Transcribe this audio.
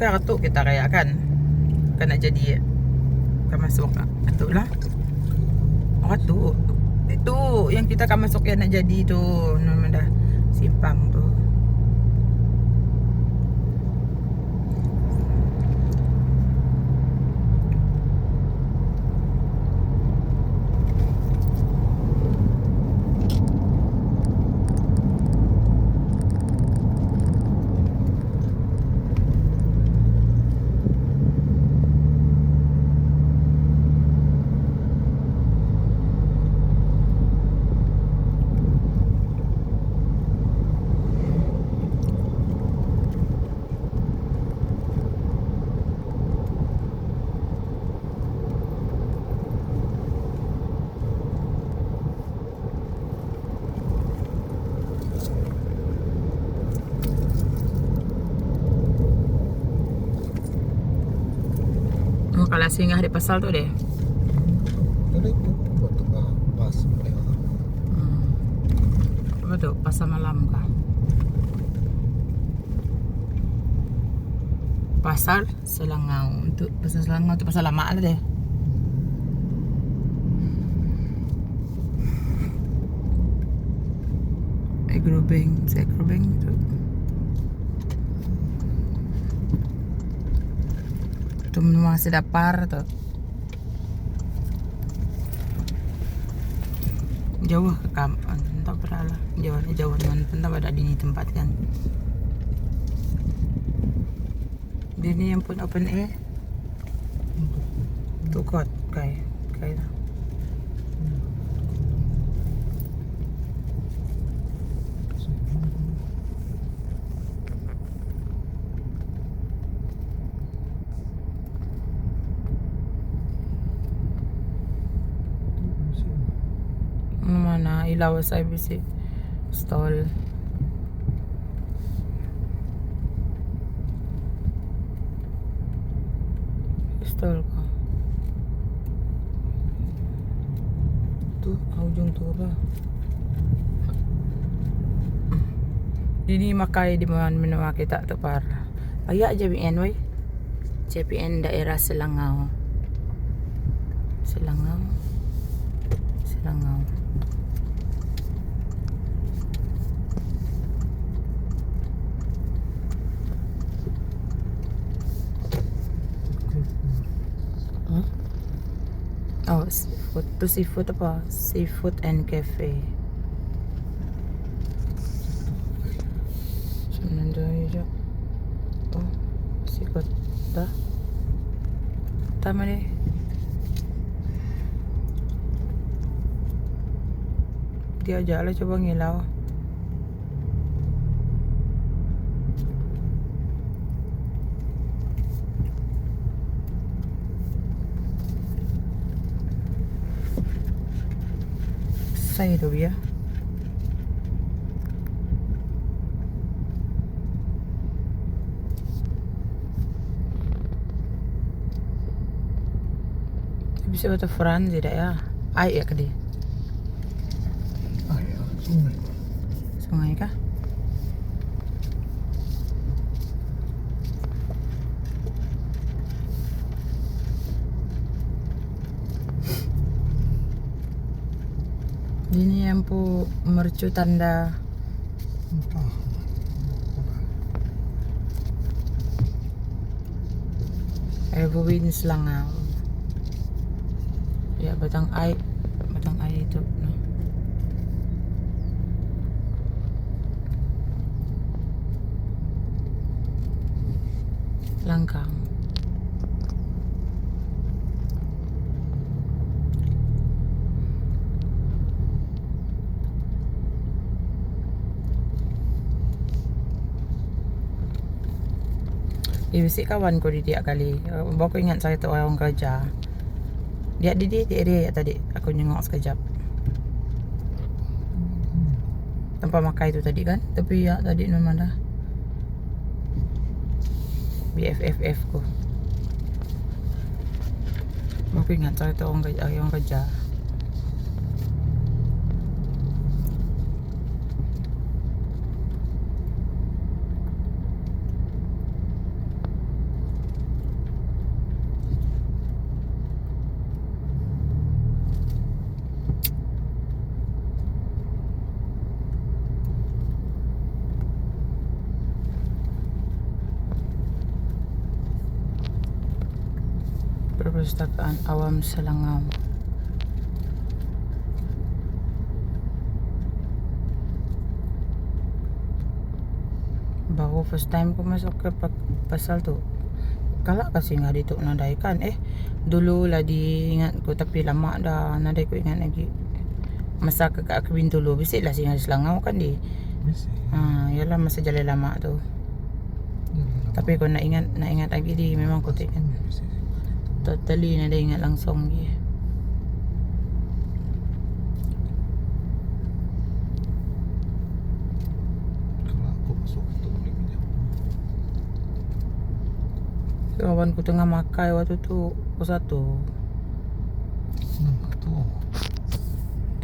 kartu kita kaya kan? Kena jadi kan masuk itu lah. Kartu itu yang kita kan masuk ya nak jadi tu. Nama dah simpang tu Oh, kalau singgah di pasal tu deh. Itu buat tengah pas mereka. Hmm. Apa tu? Pasar malam kah? Pasar Selangau. Untuk pasar Selangau tu pasar lama lah deh. Agrobeng, saya Agrobeng tu. Tu masih dapar tu. jauh ke kampung entah berapa jauh jauh dengan entah pada di tempat kan di ni yang pun open air tu kot kai mana ilaw sa IBC stall stall ka tu ang ujung tu apa Dini makai di mana kita tu par. Ayak JPN woi. JPN daerah. Selangau. Selangau. Seafood. Seafood apa? Seafood and cafe. So, nandun yun. Oh, sikot. Ta? Tama ni. Dia aja lah coba ngilau. Saya tu ya. Bisa betul Fran tidak ya? Air ya ke dia? Sungai. Sungai kah? Ini yang mercu tanda Entah. Selangau. Ya batang air, batang air itu. No. Langkang. Ibisi kawan ko di dia kali. Uh, Bawa ko ingat saya tu orang kerja. Dia di dia di area tadi. Aku nyengok sekejap. Tempat makai tu tadi kan. Tapi ya tadi memang dah. BFFF ko. Bawa ko ingat saya tu orang kerja. Orang kerja. Perpustakaan Awam Selangau. Baru first time ko masuk ke pa- pasal tu. Kala kasi nga dito naday kan. Eh, dulu lah diingat ko tapi lama dah naday ko ingat lagi. Masa ke Kak Kebin dulu, bisik lah singa di Selangau kan di. Mesti. Ah, yalah masa jalan lama tu. Tapi ko naingat naingat lagi di memang ko ingat. Totally na ingat langsung dia. Kalau aku masuk itu boleh minyak. Kawan ku tengah makai waktu tu pukul satu. Nama tu.